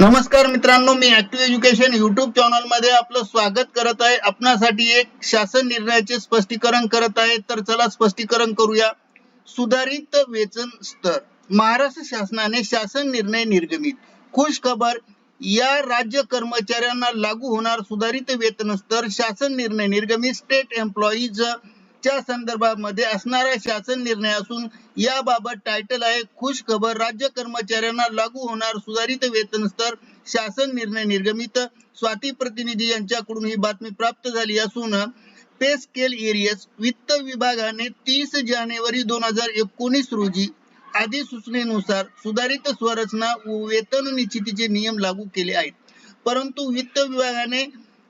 नमस्कार मित्रांनो मी ऍक्टिव्ह एज्युकेशन युट्यूब चॅनलमध्ये आपलं स्वागत करत आहे. आपणासाठी एक शासन निर्णयाचे स्पष्टीकरण करत आहे. तर चला स्पष्टीकरण करूया. सुधारित वेतन स्तर. महाराष्ट्र शासनाने शासन निर्णय निर्गमित. खुश खबर या राज्य कर्मचाऱ्यांना लागू होणार सुधारित वेतन स्तर शासन निर्णय निर्गमित. स्टेट एम्प्लॉईज च्या संदर्भामध्ये असणारा शासन निर्णय असून याबाबत टायटल आहे खुश खबर राज्य कर्मचाऱ्यांना लागू होणार सुधारित वेतन स्तर. शासन निर्णय निर्गमित. स्वाती प्रतिनिधी यांच्याकडून ही बातमी प्राप्त झाली असून पे स्केल एरियस वित्त विभागाने तीस जानेवारी दोन हजार एकोणीस रोजी अधिसूचनेनुसार सुधारित स्वरचना व वेतन निश्चितीचे नियम लागू केले आहेत. परंतु वित्त विभागाने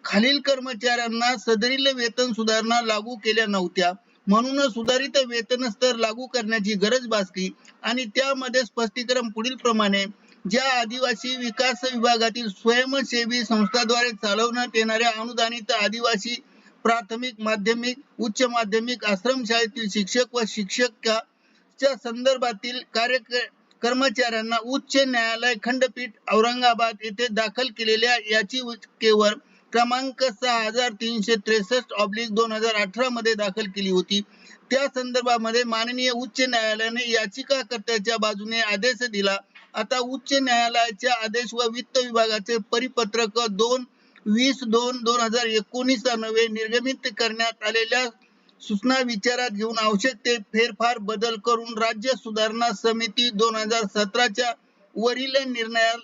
खालील कर्मचाऱ्यांना सदरील वेतन सुधारणा लागू केल्या नव्हत्या. म्हणून सुधारित वेतन स्तर लागू करण्याची गरज भासली आणि त्यामध्ये स्पष्टीकरण पुढील प्रमाणे ज्या आदिवासी विकास विभागातील स्वयंसेवी संस्थाद्वारे चालवण्यात येणाऱ्या अनुदानित आदिवासी प्राथमिक माध्यमिक उच्च माध्यमिक आश्रमशाळेतील शिक्षक व शिक्षकाच्या संदर्भातील कार्य कर्मचाऱ्यांना उच्च न्यायालय खंडपीठ औरंगाबाद येथे दाखल केलेल्या याचिकेवर क्रमांक सहा हजार तीनशे त्रेसष्ट ऑब्लिक दोन हजार अठरा मध्ये दाखल केली होती. त्या संदर्भामध्ये माननीय उच्च न्यायालयाने याचिकाकर्त्याच्या बाजूने आदेश दिला. आता उच्च न्यायालयाच्या आदेश व वित्त विभागाचे परिपत्रक दोन वीस दोन दोन हजार एकोणीस नवे निर्गमित करण्यात आलेल्या सूचना विचारात घेऊन आवश्यक ते फेरफार बदल करून राज्य सुधारणा समिती दोन हजार सतराच्या वरील निर्णया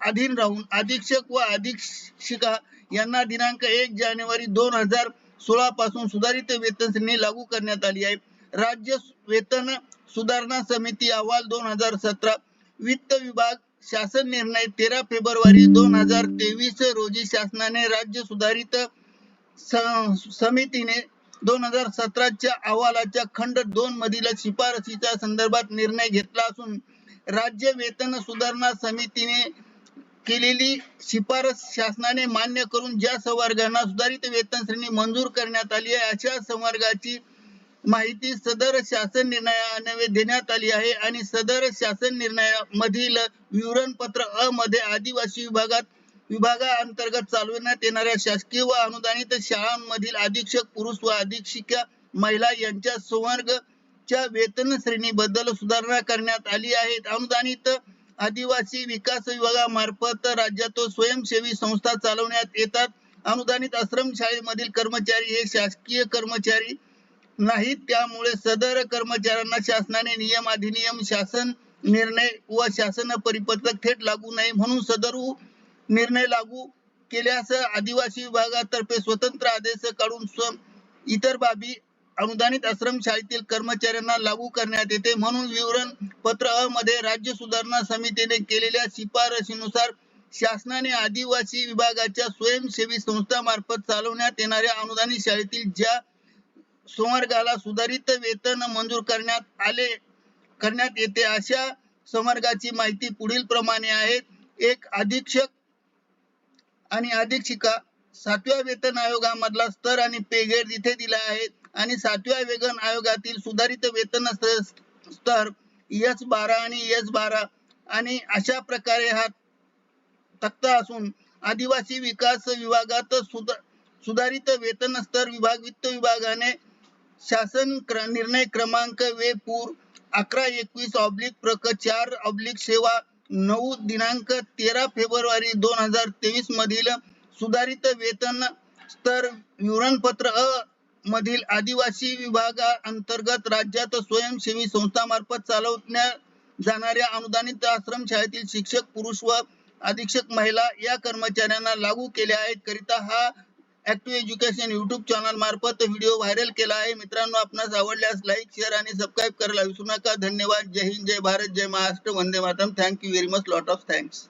अधीन राहून अधीक्षक व अधीक्षिका यांना दिनांक एक जानेवारी दोन हजार सोळा पासून सुधारित वेतन श्रेणी लागू करण्यात आली आहे. राज्य वेतन सुधारणा समिती अहवाल दोन हजार सतरा वित्त विभाग शासन निर्णय तेरा फेब्रुवारी दोन हजार तेवीस रोजी शासनाने राज्य सुधारित समितीने दोन हजार सतराच्या अहवालाच्या खंड दोन मधील शिफारसीच्या संदर्भात निर्णय घेतला असून राज्य वेतन सुधारणा समितीने केलेली शिफारस शासनाने मान्य करून ज्या संवर्गांना सुधारित वेतन श्रेणी मंजूर करण्यात आली आहे अशा संवर्गाची माहिती सदर शासन निर्णयाने देण्यात आली आहे. आणि सदर शासन निर्णयामधील विवरणपत्र अ मध्ये आदिवासी विभागात विभागा अंतर्गत चालविण्यात येणाऱ्या शासकीय व अनुदानित शाळांमधील अधीक्षक पुरुष व अधीक्षिका महिला यांच्या संवर्गच्या वेतन श्रेणीबद्दल सुधारणा करण्यात आली आहे. अनुदानित आदिवासी विकास विभागामार्फत राज्यात स्वयंसेवी संस्था चालवण्यात येतात. अनुदानित आश्रम शाळेमधील कर्मचारी हे शासकीय कर्मचारी नाहीत. त्यामुळे सदर कर्मचाऱ्यांना शासनाने नियम अधिनियम शासन निर्णय व शासन परिपत्रक थेट लागू नये म्हणून सदर निर्णय लागू केल्यास आदिवासी विभागातर्फे स्वतंत्र आदेश काढून इतर बाबी अनुदानित आश्रम शाळेतील कर्मचाऱ्यांना लागू करण्यात येते. म्हणून विवरण पत्र अ मध्ये राज्य सुधारणा समितीने केलेल्या शिफारशीनुसार शासनाने आदिवासी विभागाच्या स्वयंसेवी संस्थामार्फत चालवण्यात येणाऱ्या अनुदानित शाळेतील ज्या संवर्गाला सुधारित वेतन मंजूर करण्यात आले करण्यात येते अशा संवर्गाची माहिती पुढील प्रमाणे आहे. एक अधीक्षक आणि अधीक्षिका सातव्या वेतन आयोगामधला स्तर आणि पे ग्रेड इथे दिला आहे आणि सातव्या वेतन आयोगातील सुधारित वेतन स्तर एस बारा आणि एस बारा आणि अशा प्रकारे हा तक्ता असून आदिवासी विकास विभागात सुधारित वेतन स्तर विभाग वित्त विभागाने शासन निर्णय क्रमांक वे पूर अकरा एकवीस ऑब्लिक प्रक चार ऑब्लिक सेवा नऊ दिनांक तेरा फेब्रुवारी दोन हजार तेवीस मधील सुधारित वेतन स्तर विवरणपत्र अ मधील आदिवासी विभागा अंतर्गत राज्यात स्वयंसेवी संस्थामार्फत चालवण्या जाणाऱ्या अनुदानित आश्रम शाळेतील शिक्षक पुरुष व अधीक्षक महिला या कर्मचाऱ्यांना लागू केले आहेत. करिता हा ऍक्टिव्ह एज्युकेशन युट्यूब चॅनल मार्फत व्हिडिओ व्हायरल केला आहे. मित्रांनो आपणास आवडल्यास लाईक शेअर आणि सबस्क्राईब करायला विसरू नका. धन्यवाद. जय हिंद. जय भारत. जय महाराष्ट्र. वंदे Mataram. Thank you very much lot of thanks